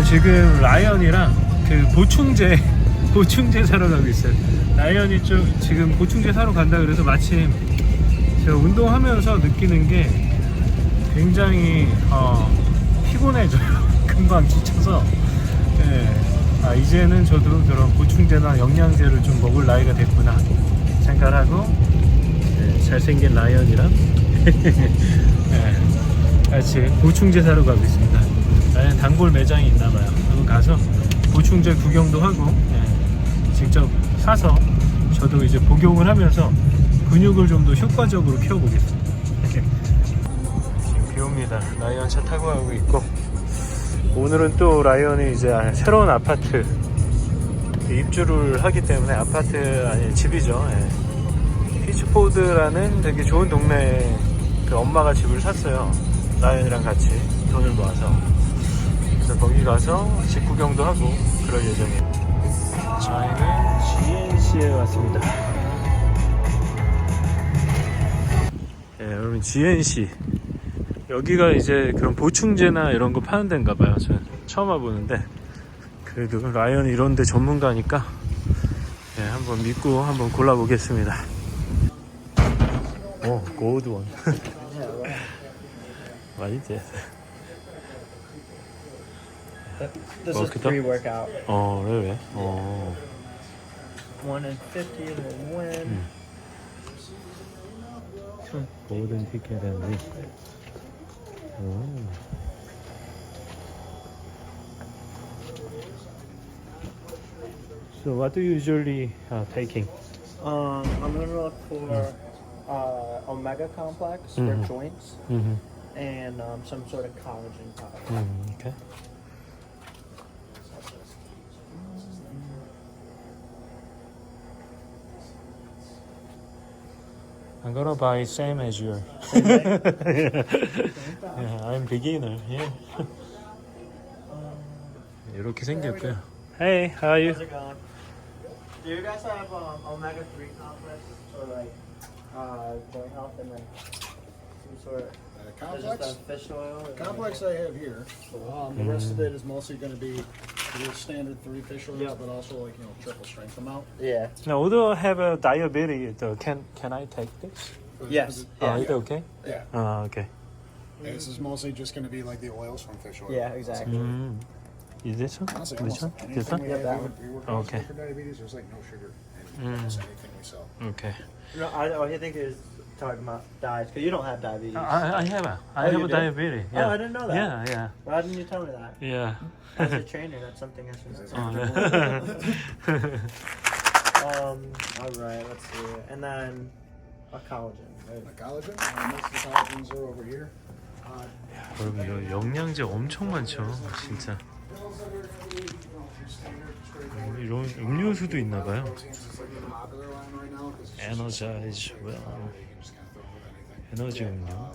저 지금 라이언이랑 그 보충제 보충제 사러 가고 있어요. 라이언이 좀 지금 보충제 사러 간다 그래서 마침 제가 운동하면서 느끼는 게 굉장히 어, 피곤해져요. 금방 지쳐서. 네. 아, 이제는 저도 그런 보충제나 영양제를 좀 먹을 나이가 됐구나 생각하고 네, 예, 잘생긴 라이언이랑 네, 같이 보충제 사러 가고 있습니다. 네, 단골 매장이 있나봐요. 한번 가서 보충제 구경도 하고 네, 직접 사서 저도 이제 복용을 하면서 근육을 좀 더 효과적으로 키워보겠습니다. 지금 비 옵니다. 라이언 차 타고 가고 있고 오늘은 또 라이언이 이제 아, 새로운 아파트 입주를 하기 때문에 아파트 아니 집이죠. 예. 피츠포드라는 되게 좋은 동네 그 엄마가 집을 샀어요. 라이언이랑 같이 돈을 모아서. 그래서 거기 가서 집 구경도 하고 그럴 예정이에요. 저희는 GNC에 왔습니다. 예, 네, 여러분 GNC 여기가 이제 그런 보충제나 이런 거 파는 데인가 봐요. 저는 처음 와보는데 그래도 라이언 이런 데 전문가니까 네, 한번 믿고 한번 골라보겠습니다. 오, 고드원. 맛있지? This is pre-workout. Oh, really? Yeah. Oh. One and fifty will win. 골든 티켓 So what do you usually uh, taking? Um, I'm gonna look for hmm. uh, omega complex for Mhm. joints Mhm. and um, some sort of collagen powder. Mm-hmm. okay. I'm gonna buy same as you. Yeah. yeah, I'm beginner. Yeah. Um, 이렇게 생겼고요. Hey, how are you? How's it going? Do you guys have um, omega three complex or like uh, joint health and like some sort of Uh, complex, fish oil? complex I have here. Um, the rest of it is mostly going to be the standard three fish oils, Yeah. but also like you know triple strength amount. Yeah. No, do I have a diabetes, though, can can I take this? Yes. for oh, Yeah. It okay? Yeah. Uh, okay. This is mostly just going to be like the oils from fish oil. Yeah, exactly. Mm. Is this one? Honestly, This one? This one? Yeah, that one. Okay. for diabetes, there's like no sugar in mm. anything we sell. Okay. No, I, I think it's talking about diabetes because you don't have diabetes. I, I have a, I Oh, have you a do? diabetes. Yeah. Oh, I didn't know that. Yeah, yeah, Why didn't you tell me that? yeah. As a trainer, that's something I should know. 어, 네. Um, all right, let's see. And then a collagen. right? My collagen, uh, most of the collagens are over here. Uh, 여러분 이거 영양제 엄청 많죠, 진짜. pills that are gonna be, you know, your standard straight forward. 이런 음료수도 있나봐요. It's like the popular line right now, 'cause it's just- Energize well. Another um,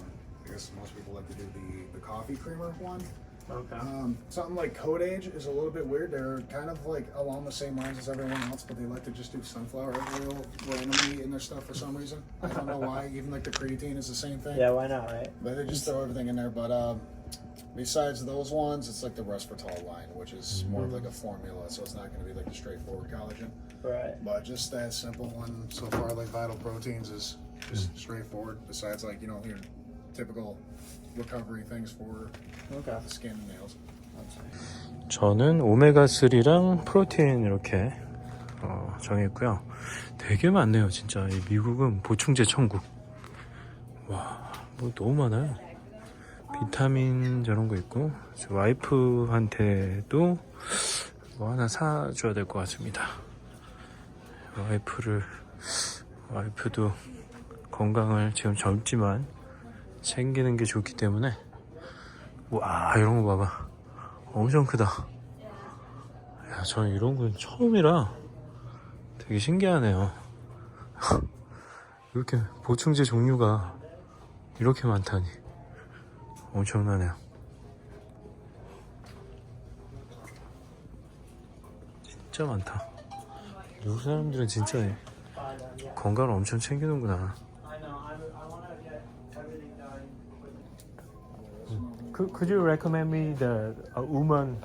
I guess most people like to do the, the coffee creamer one. Okay. Um, something like Code Age is a little bit weird. They're kind of like along the same lines as everyone else, but they like to just do sunflower oil randomly in their stuff for some reason. I don't know why. Even like the creatine is the same thing. Yeah, why not, right? But they just throw everything in there. But um, besides those ones, it's like the Resveratrol line, which is mm-hmm. more of like a formula, so it's not going to be like a straightforward collagen. Right. But just that simple one so far, like Vital Proteins is just straightforward. Besides, like you know, your typical recovery things for Okay. the skin and nails. 저는 오메가3랑 프로틴 이렇게 어, 정했고요. 되게 많네요, 진짜. 이 미국은 보충제 천국. 와, 뭐 너무 많아요. 비타민 저런 거 있고, 저 와이프한테도 뭐 하나 사줘야 될 것 같습니다. 와이프를, 와이프도 건강을 지금 젊지만 챙기는 게 좋기 때문에 와 이런 거 봐봐. 엄청 크다. 야 저는 이런 건 처음이라 되게 신기하네요. 이렇게 보충제 종류가 이렇게 많다니. 엄청나네요. 진짜 많다. 미국 사람들은 진짜 건강을 엄청 챙기는구나. Could, could you recommend me the a woman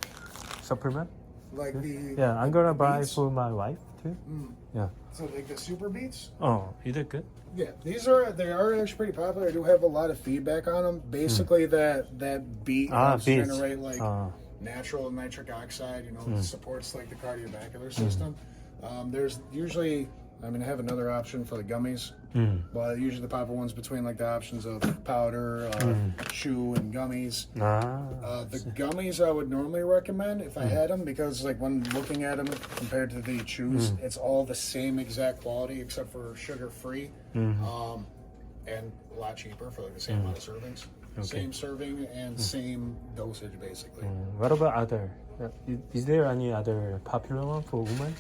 supplement? Like the Yeah, I'm gonna buy for my wife too. Mm. Yeah. So like the super beets. Oh, you did good. Yeah, these are they are actually pretty popular. I do have a lot of feedback on them. Hmm. Basically, that that beat Ah, beets. generate like ah. natural nitric oxide. You know, hmm. supports like the cardiovascular hmm. system. Um, there's usually, I mean, I have another option for the gummies mm. but usually the popular ones between like the options of powder, uh, Hmm. chew, and gummies. Ah, Uh, the gummies I would normally recommend if I had them because like when looking at them compared to the chews, Hmm. it's all the same exact quality except for sugar free, Mhm. um, and a lot cheaper for like the same amount of servings. Okay. Same serving and same dosage basically. Mm, what about other? Uh, Is there any other popular one for women?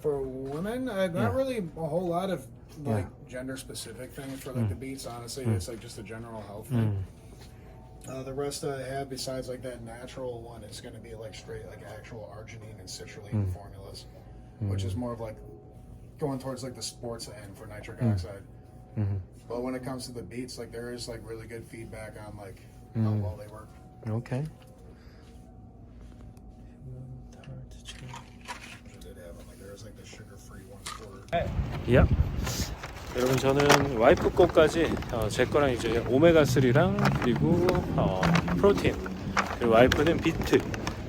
For women, uh, not Yeah. really a whole lot of like Yeah. Gender specific things for like the beats. Honestly, it's like just a general health thing. Mm. Uh, the rest that I have, besides like that natural one, is going to be like straight like actual arginine and citrulline Mm. formulas, which is more of like going towards like the sports end for nitric Mm. oxide. Mhm. But when it comes to the beats, like there is like really good feedback on like how Mm. well they work. Okay. Which I 야. 여러분 저는 와이프 거까지 어, 제 거랑 이제 오메가 3랑 그리고 어, 프로틴. 그리고 와이프는 비트.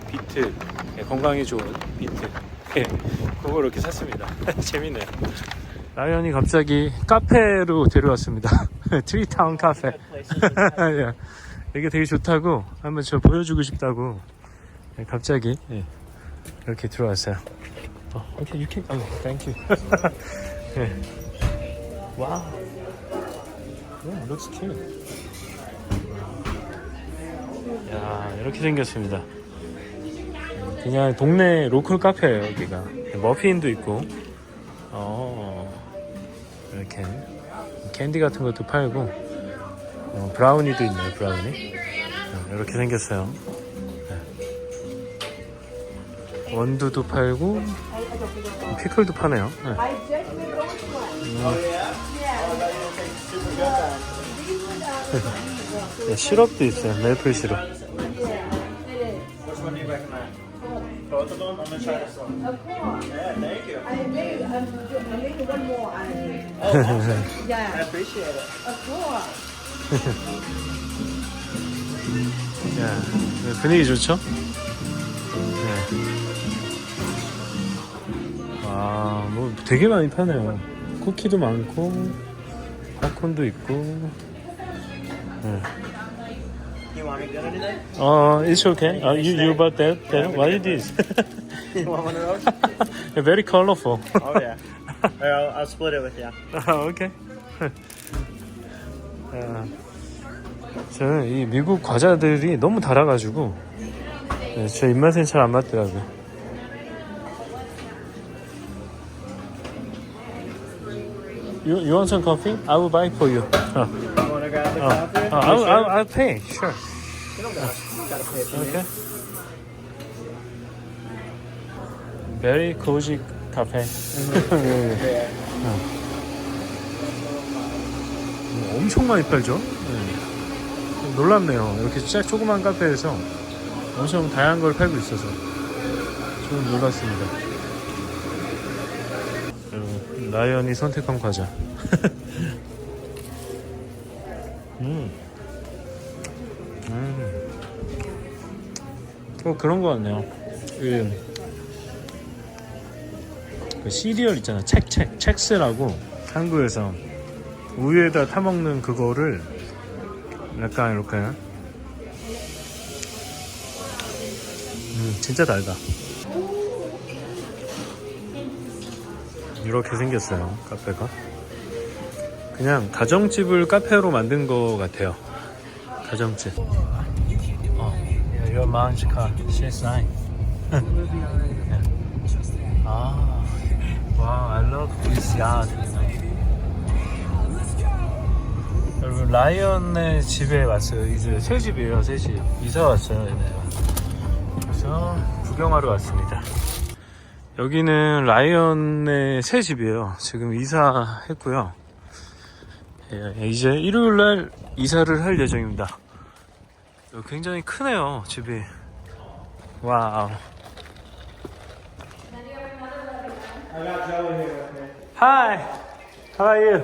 비트 예, 건강에 좋은 비트. 예, 그거 이렇게 샀습니다. 재밌네요. 라이언이 갑자기 카페로 데려왔습니다. 트리타운 카페. 예. 이게 되게 좋다고 한번 저 보여주고 싶다고. 예, 갑자기. 예, 이렇게 들어왔어요 어, 오케이 you can oh, thank you 예. Wow. Yeah, looks cute. 야, 이렇게 생겼습니다. 그냥 동네 로컬 카페예요, 여기가. 머핀도 있고. 어. 이렇게 캔디 같은 것도 팔고 어, 브라우니도 있네요, 브라우니. 어, 이렇게 생겼어요. 네. 원두도 팔고 피클도 파네요. 네. Oh. 네, 시럽도 있어요. 메이플 시럽. Oh. 야, 네, 분위기 좋죠? 네. 와, 뭐 되게 많이 파네요. 쿠키도 많고, 팝콘도 있고. 네. You want to get anything? 어, it's okay. Uh, you, you bought that? that? Is this? You want one of those? Very colorful. Oh yeah. Here, I'll, I'll split it with you. 아, 오케이. 아, 저는 이 미국 과자들이 너무 달아가지고 네, 제 입맛엔 잘 안 맞더라고요. You, you want some coffee? I will buy for you. 어, Want to grab the 어, coffee? 어, I'll, I'll, I'll pay. Sure. You don't gotta, you don't gotta pay for Okay. Very cozy cafe. Yeah. 엄청 많이 팔죠? 네. 놀랍네요. 이렇게 쫙 조그만 카페에서 엄청 다양한 걸 팔고 있어서 좀 놀랐습니다. 라이언이 선택한 과자. 음. 음. 어, 그런 거 같네요. 그, 그 시리얼 있잖아. 책, 책, 책스라고 한국에서 우유에다 타먹는 그거를 약간 이렇게 음 진짜 달다 이렇게 생겼어요 카페가 그냥 가정집을 카페로 만든 것 같아요 가정집 어, yeah, your mom's car she's nice 아 wow I love this yard 여러분 라이언의 집에 왔어요. 이제 새 집이에요, 새 집. 이사 왔어요, 얘네가. 그래서 구경하러 왔습니다. 여기는 라이언의 새 집이에요. 지금 이사했고요. 예, 이제 일요일 날 이사를 할 예정입니다. 굉장히 크네요, 집이. 와우. Hi. How are you?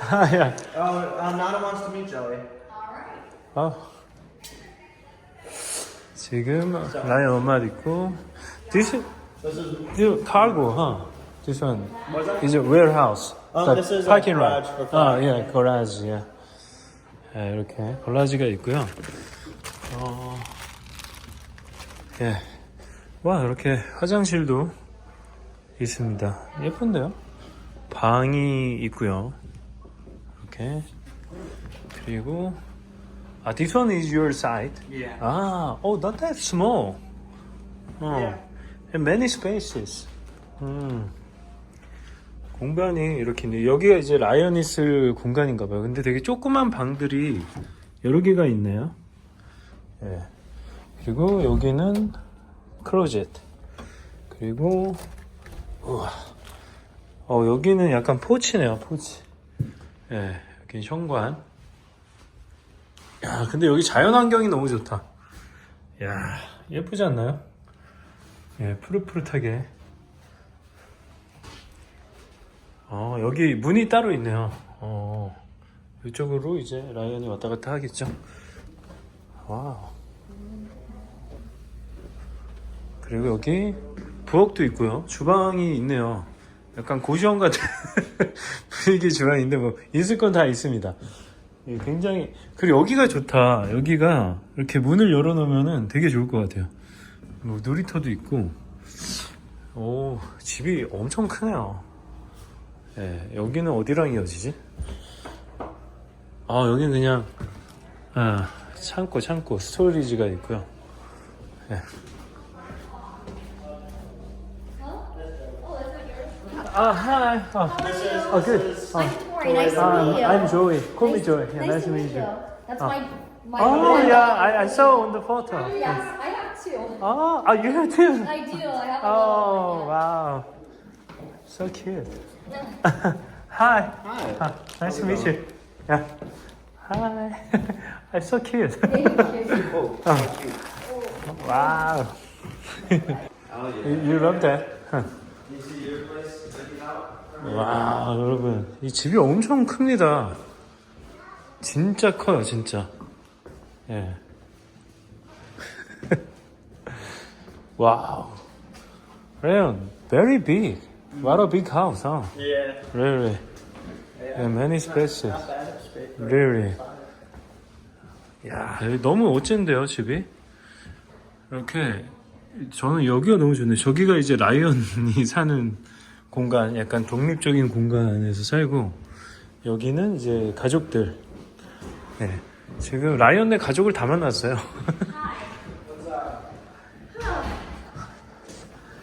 Hi. yeah. Oh, uh, Nana wants to meet Joey. All right. Oh. 지금 라이언 엄마도 있고. This is This is this cargo, huh? This one is a warehouse. Oh, The this is parking lot. 아. 예, garage, 예. 예, 이렇게 garage 있고요. 어, 예. 와, 이렇게 화장실도 있습니다. 예쁜데요? 방이 있고요. 이렇게. 그리고 아, this one is your side. Yeah. 아, oh, not that small. 어, Yeah. and many spaces. 음. 공간이 이렇게 있네. 여기가 이제 라이언 있을 공간인가 봐요. 근데 되게 조그만 방들이 여러 개가 있네요. 예. 그리고 여기는 클로젯. 그리고 우와. 어, 여기는 약간 포치네요, 포치. 예. 여기 현관. 야, 근데 여기 자연 환경이 너무 좋다. 야, 예쁘지 않나요? 예, 푸릇푸릇하게. 어, 여기 문이 따로 있네요. 어, 이쪽으로 이제 라이언이 왔다 갔다 하겠죠. 와우. 그리고 여기 부엌도 있고요. 주방이 있네요. 약간 고시원 같은 분위기 주방인데 뭐 있을 건 다 있습니다. 예, 굉장히 그리고 여기가 좋다. 여기가 이렇게 문을 열어놓으면은 되게 좋을 것 같아요. 뭐 놀이터도 있고, 오 집이 엄청 크네요. 예, 여기는 어디랑 이어지지? 아 여기는 그냥 아, 창고 창고 스토리지가 있고요. 예. 아, hi. Oh, oh. Oh. Tori, nice to Um, meet you. I'm Joey. Call me Nice- Joey. Yeah, nice to meet you. That's Oh. my my. Oh my- yeah, I, I saw on the photo. Yes, I have two. Oh, oh you have too. I do. I have a Oh wow, so cute. Hi. Hi. Ah, nice to meet you. Yeah. Hi. I'm so cute. Thank you. Oh, wow. you, you love that? Huh. you see your place looking out? 와 여러분 이 집이 엄청 큽니다. 진짜 커요 진짜. 예. 와우. Rayon, very big. What a big house, huh? Yeah. Really. Yeah, many spaces. Really. 야, 여기 너무 멋진데요, 집이? 이렇게, 저는 여기가 너무 좋네. 저기가 이제 라이언이 사는 공간, 약간 독립적인 공간에서 살고, 여기는 이제 가족들. 네. 지금 라이언네 가족을 다 만났어요.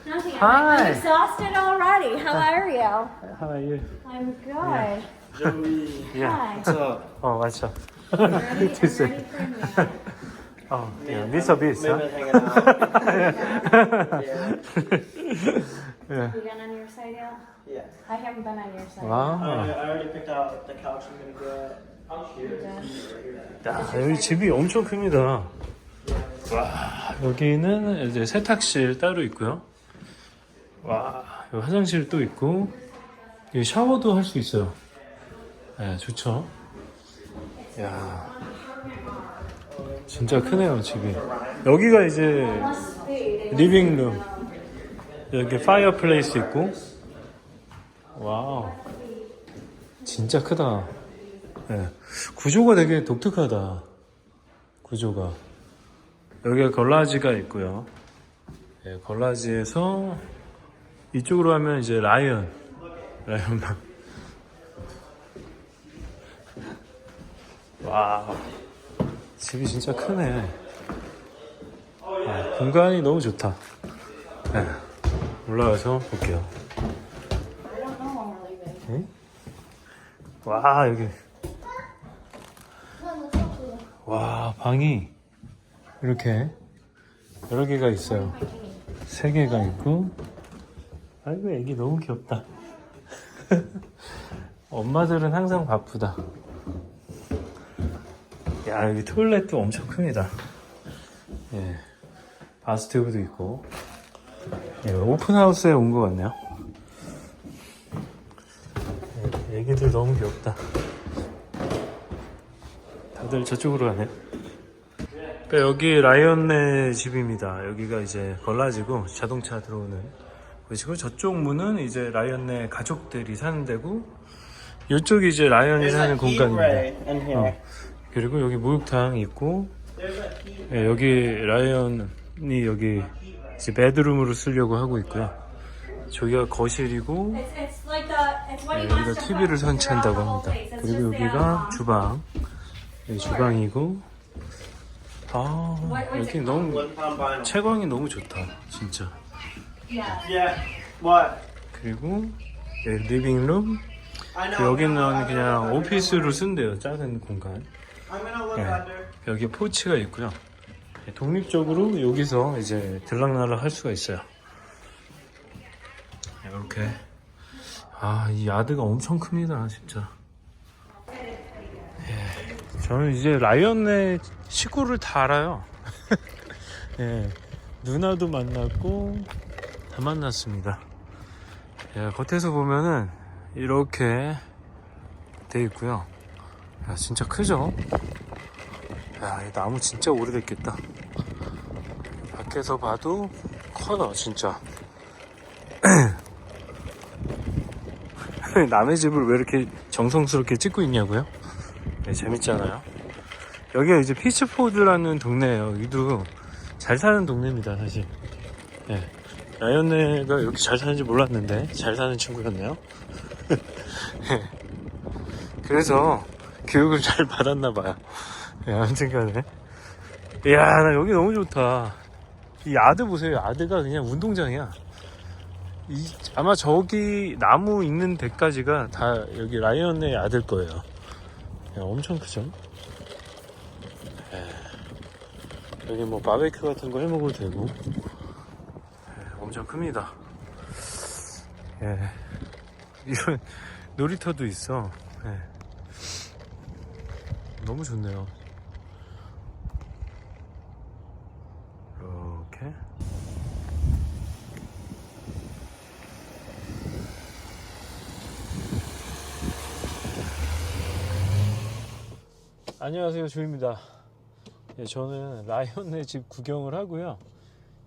Nothing. Hi. I'm exhausted already. How are you? How are you? I'm good. Joey. Yeah. Hi. up? 어, 맞죠. I'm ready, I'm ready This for me. 어, yeah, miss a bit, huh? hanging out. yeah. Yeah. You been on your side yet? Yeah. I haven't been on your side. I, 와. I already picked out the couch I'm gonna get. yet. 야, 여기 집이 엄청 큽니다. 와, 여기는 이제 세탁실 따로 있고요. 와, 여기 화장실 또 있고, 여기 샤워도 할 수 있어요. 네, 좋죠. 야, 진짜 크네요, 집이. 여기가 이제 Must be. 리빙룸. 여기 파이어플레이스 있고. 와우. 진짜 크다. 네. 구조가 되게 독특하다. 구조가. 여기가 걸라지가 있고요. 네, 걸라지에서 이쪽으로 하면 이제 라이언. 라이언방. 와. 집이 진짜 크네. 아, 공간이 너무 좋다. 네. 올라가서 볼게요. 와, 여기. 와, 방이 이렇게 여러 개가 있어요. 세 개가 있고. 아이고, 애기 너무 귀엽다. 엄마들은 항상 바쁘다. 야, 여기 토일렛도 엄청 큽니다. 예. 바스티브도 있고. 예, 오픈하우스에 온 것 같네요. 예, 애기들 너무 귀엽다. 다들 저쪽으로 가네. 그러니까 여기 라이언네 집입니다. 여기가 이제 걸라지고 자동차 들어오는 곳이고 저쪽 문은 이제 라이언네 가족들이 사는 데고 이쪽이 이제 라이언이 사는 공간입니다. 어. 그리고 여기 목욕탕 있고 예, 여기 라이언이 여기 이제 베드룸으로 쓰려고 하고 있고요. 저기가 거실이고 예, wants 여기가 TV를 설치한다고 합니다. 그리고 여기가 um, 주방. 여기 주방이고 아 여기 너무. 채광이 너무 좋다 진짜. 그리고 예, 리빙룸 그. 여기는 그냥 오피스로 쓴대요 작은 공간. Under. 여기 포치가 있고요. 예, 독립적으로 여기서 이제 들락날락 할 수가 있어요. 이렇게. 아, 이 야드가 엄청 큽니다, 진짜. 예, 저는 이제 라이언의 식구를 다 알아요. 예, 누나도 만났고, 다 만났습니다. 예, 겉에서 보면은 이렇게 돼 있고요. 야, 진짜 크죠? 야, 이 나무 진짜 오래됐겠다. 밖에서 봐도 커요, 진짜. 남의 집을 왜 이렇게 정성스럽게 찍고 있냐고요? 네, 재밌잖아요. 여기가 이제 피츠포드라는 동네예요. 여기도 잘 사는 동네입니다, 사실. 네. 라이언네가 이렇게 잘 사는지 몰랐는데 잘 사는 친구였네요. 네. 그래서 교육을 잘 받았나 봐요. 예, 아무튼 간에. 이야, 나 여기 너무 좋다. 이 아드 보세요. 아드가 그냥 운동장이야. 이, 아마 저기 나무 있는 데까지가 다 여기 라이언의 아들 거예요. 야, 엄청 크죠? 예. 여기 뭐 바베큐 같은 거 해 먹어도 되고. 예, 엄청 큽니다. 예. 이런 놀이터도 있어. 예. 너무 좋네요. 이렇게. 안녕하세요, 조입니다. 예, 저는 라이언의 집 구경을 하고요.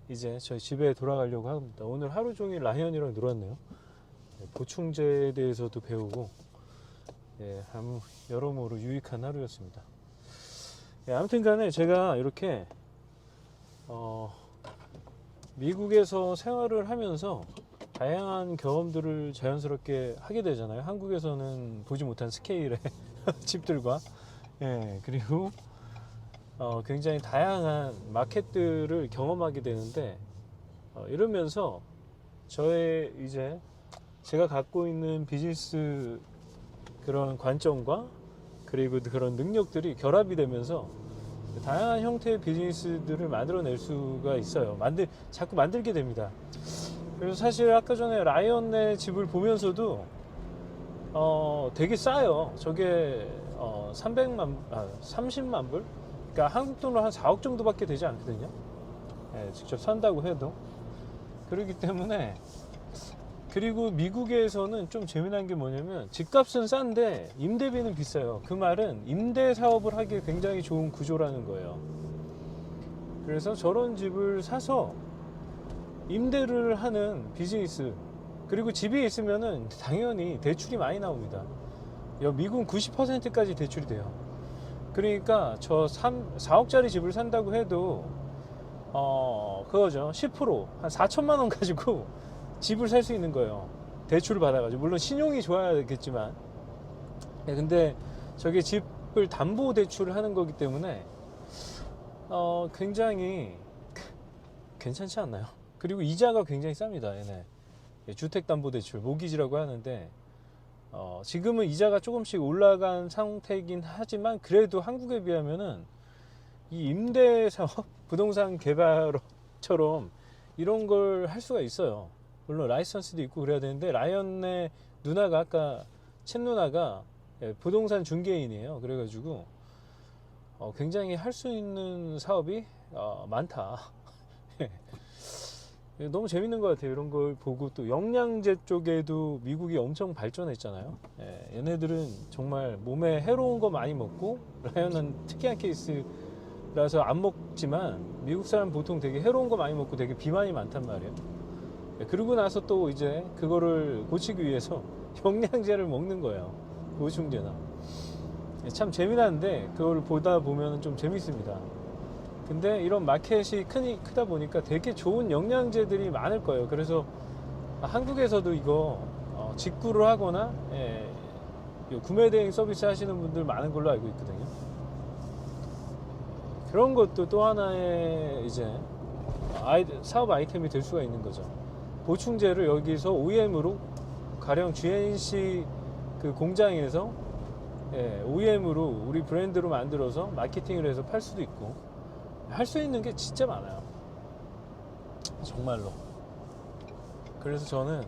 이제 저희 집에 돌아가려고 합니다. 오늘 하루 종일 라이언이랑 놀았네요. 예, 보충제에 대해서도 배우고, 예, 아무 여러모로 유익한 하루였습니다. 예, 아무튼 간에 제가 이렇게 어, 미국에서 생활을 하면서 다양한 경험들을 자연스럽게 하게 되잖아요. 한국에서는 보지 못한 스케일의 집들과 예, 그리고 어, 굉장히 다양한 마켓들을 경험하게 되는데 어, 이러면서 저의 이제 제가 갖고 있는 비즈니스 그런 관점과 그리고 그런 능력들이 결합이 되면서 다양한 형태의 비즈니스들을 만들어낼 수가 있어요. 만들 자꾸 만들게 됩니다. 그래서 사실 아까 전에 라이언의 집을 보면서도 어 되게 싸요. 저게 어 300만 아 30만 불? 그러니까 한국 돈으로 한 4억 정도밖에 되지 않거든요. 예, 직접 산다고 해도 그렇기 때문에 그리고 미국에서는 좀 재미난 게 뭐냐면 집값은 싼데 임대비는 비싸요. 그 말은 임대 사업을 하기 굉장히 좋은 구조라는 거예요. 그래서 저런 집을 사서 임대를 하는 비즈니스 그리고 집이 있으면은 당연히 대출이 많이 나옵니다. 여 미국은 90%까지 대출이 돼요. 그러니까 저 3, 4억짜리 집을 산다고 해도 어 그거죠 10%한 4천만 원 가지고 집을 살 수 있는 거예요. 대출을 받아가지고 물론 신용이 좋아야겠지만 네, 근데 저게 집을 담보 대출을 하는 거기 때문에 어 굉장히 괜찮지 않나요? 그리고 이자가 굉장히 쌉니다. 얘네 예, 주택담보대출 모기지라고 하는데 어, 지금은 이자가 조금씩 올라간 상태이긴 하지만 그래도 한국에 비하면은 이 임대 사업 부동산 개발처럼 이런 걸 할 수가 있어요. 물론 라이선스도 있고 그래야 되는데 라이언의 누나가 아까 챗 누나가 예, 부동산 중개인이에요. 그래가지고 어, 굉장히 할 수 있는 사업이 어, 많다. 예, 너무 재밌는 것 같아요. 이런 걸 보고 또 영양제 쪽에도 미국이 엄청 발전했잖아요. 예, 얘네들은 정말 몸에 해로운 거 많이 먹고 라이언은 특이한 케이스라서 안 먹지만 미국 사람 보통 되게 해로운 거 많이 먹고 되게 비만이 많단 말이에요. 예, 그러고 나서 또 이제 그거를 고치기 위해서 영양제를 먹는 거예요. 보충제나. 예, 참 재미난데 그걸 보다 보면 좀 재밌습니다. 근데 이런 마켓이 크니, 크다 보니까 되게 좋은 영양제들이 많을 거예요. 그래서 한국에서도 이거 어, 직구를 하거나 예, 이 구매 대행 서비스 하시는 분들 많은 걸로 알고 있거든요. 그런 것도 또 하나의 이제 아이, 사업 아이템이 될 수가 있는 거죠. 보충제를 여기서 OEM으로 가령 GNC 그 공장에서 예, OEM으로 우리 브랜드로 만들어서 마케팅을 해서 팔 수도 있고 할 수 있는 게 진짜 많아요. 정말로. 그래서 저는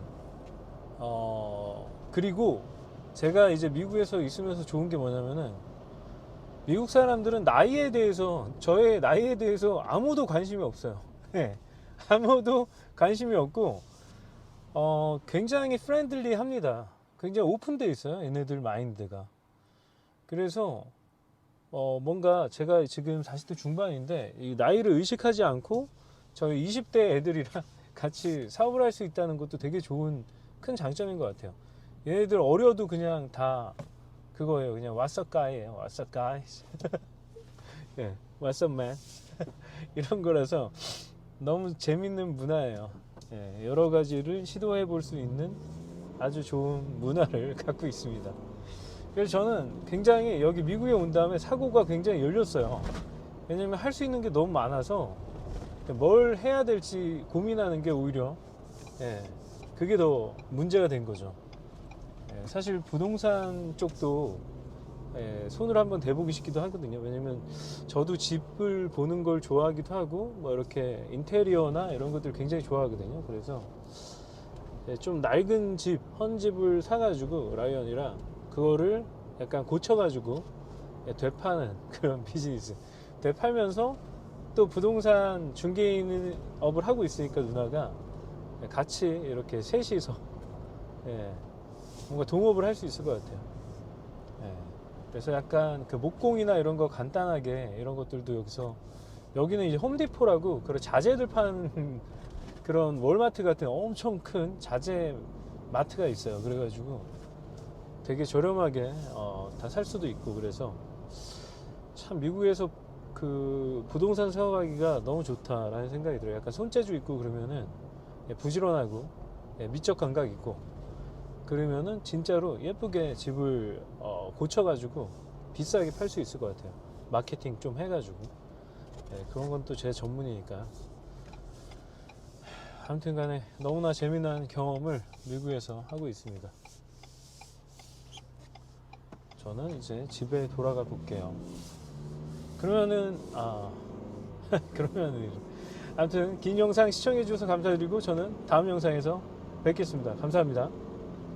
어 그리고 제가 이제 미국에서 있으면서 좋은 게 뭐냐면은 미국 사람들은 나이에 대해서 저의 나이에 대해서 아무도 관심이 없어요. 예. 아무도 관심이 없고 어 굉장히 프렌들리 합니다. 굉장히 오픈돼 있어요. 얘네들 마인드가. 그래서 어 뭔가 제가 지금 40대 중반인데 이 나이를 의식하지 않고 저희 20대 애들이랑 같이 사업을 할 수 있다는 것도 되게 좋은 큰 장점인 것 같아요. 얘네들 어려도 그냥 다 그거예요. 그냥 up guys? 예, man? 이런 거라서 너무 재밌는 문화예요. 예, 여러 가지를 시도해 볼 수 있는 아주 좋은 문화를 갖고 있습니다. 그래서 저는 굉장히 여기 미국에 온 다음에 사고가 굉장히 열렸어요. 왜냐면 할 수 있는 게 너무 많아서 뭘 해야 될지 고민하는 게 오히려 예, 그게 더 문제가 된 거죠. 예, 사실 부동산 쪽도 예, 손을 한번 대보기 싶기도 하거든요. 왜냐면 저도 집을 보는 걸 좋아하기도 하고 뭐 이렇게 인테리어나 이런 것들 굉장히 좋아하거든요. 그래서 예, 좀 낡은 집, 헌 집을 사가지고 라이언이랑 그거를 약간 고쳐가지고 예, 되파는 그런 비즈니스. 되팔면서 또 부동산 중개인업을 하고 있으니까 누나가 같이 이렇게 셋이서 예, 뭔가 동업을 할 수 있을 것 같아요. 예, 그래서 약간 그 목공이나 이런 거 간단하게 이런 것들도 여기서 여기는 이제 홈디포라고 그런 자재들 파는 그런 월마트 같은 엄청 큰 자재 마트가 있어요. 그래가지고 되게 저렴하게 어, 다 살 수도 있고 그래서 참 미국에서 그 부동산 사업하기가 너무 좋다라는 생각이 들어요. 약간 손재주 있고 그러면은 예, 부지런하고 예, 미적 감각 있고 그러면은 진짜로 예쁘게 집을 어, 고쳐가지고 비싸게 팔 수 있을 것 같아요. 마케팅 좀 해가지고 예, 그런 건 또 제 전문이니까. 아무튼간에 너무나 재미난 경험을 미국에서 하고 있습니다. 저는 이제 집에 돌아가 볼게요. 그러면은 아 그러면은 아무튼 긴 영상 시청해 주셔서 감사드리고 저는 다음 영상에서 뵙겠습니다. 감사합니다.